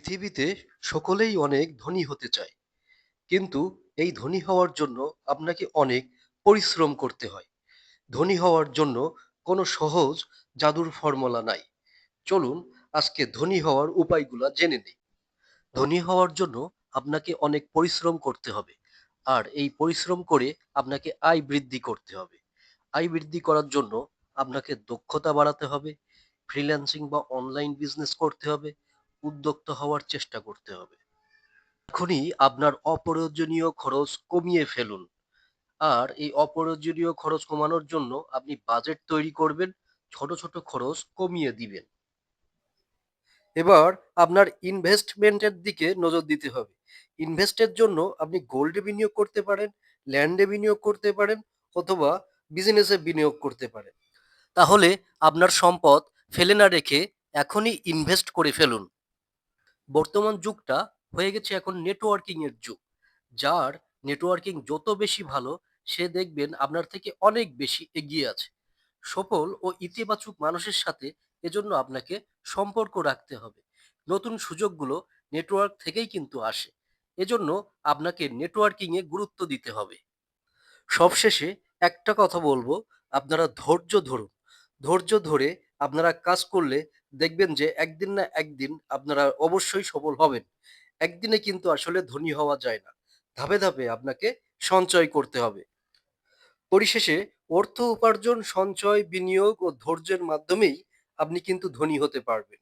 পৃথিবীতে সকলেই অনেক ধনী হতে চায়। কিন্তু এই ধনী হওয়ার জন্য আপনাকে অনেক পরিশ্রম করতে হয়। ধনী হওয়ার জন্য কোনো সহজ জাদুর ফর্মুলা নাই। চলুন আজকে ধনী হওয়ার উপায়গুলো জেনে নিই। ধনী হওয়ার জন্য আপনাকে অনেক পরিশ্রম করতে হবে। আর এই পরিশ্রম করে আপনাকে আয় বৃদ্ধি করতে হবে। আয় বৃদ্ধি করার জন্য আপনাকে দক্ষতা বাড়াতে হবে। ফ্রিল্যান্সিং বা অনলাইন বিজনেস করতে হবে। উদ্যোক্তা হওয়ার চেষ্টা করতে হবে। এখনই আপনার অপ্রয়োজনীয় খরচ কমিয়ে ফেলুন। আর এই অপ্রয়োজনীয় খরচ কমানোর জন্য আপনি বাজেট তৈরি করবেন, ছোট ছোট খরচ কমিয়ে দিবেন। এবার আপনার ইনভেস্টমেন্টের দিকে নজর দিতে হবে। ইনভেস্টের জন্য আপনি গোল্ডে বিনিয়োগ করতে পারেন ল্যান্ডে বিনিয়োগ করতে পারেন, অথবা বিজনেসে বিনিয়োগ করতে পারেন। তাহলে আপনার সম্পদ ফেলে না রেখে এখনই ইনভেস্ট করে ফেলুন। বর্তমান যুগটা হয়ে গেছে এখন নেটওয়ার্কিং এর যুগ। যার নেটওয়ার্কিং যত বেশি ভালো, সে দেখবেন আপনার থেকে অনেক বেশি এগিয়ে আছে। সফল ও ইতিবাচক মানুষের সাথে এজন্য আপনাকে সম্পর্ক রাখতে হবে। নতুন সুযোগগুলো নেটওয়ার্ক থেকেই কিন্তু আসে। এজন্য আপনাকে নেটওয়ার্কিং এ গুরুত্ব দিতে হবে। সবশেষে একটা কথা বলব, আপনারা ধৈর্য ধরুন। ধৈর্য ধরে আপনারা কাজ করলে দেখবেন যে একদিন না একদিন আপনারা অবশ্যই সফল হবেন। একদিনে কিন্তু আসলে ধনী হওয়া যায় না। ধাপে ধাপে আপনাকে সঞ্চয় করতে হবে। পরিশেষে অর্থ উপার্জন, সঞ্চয়, বিনিয়োগ ও ধৈর্যের মাধ্যমেই আপনি কিন্তু ধনী হতে পারবেন।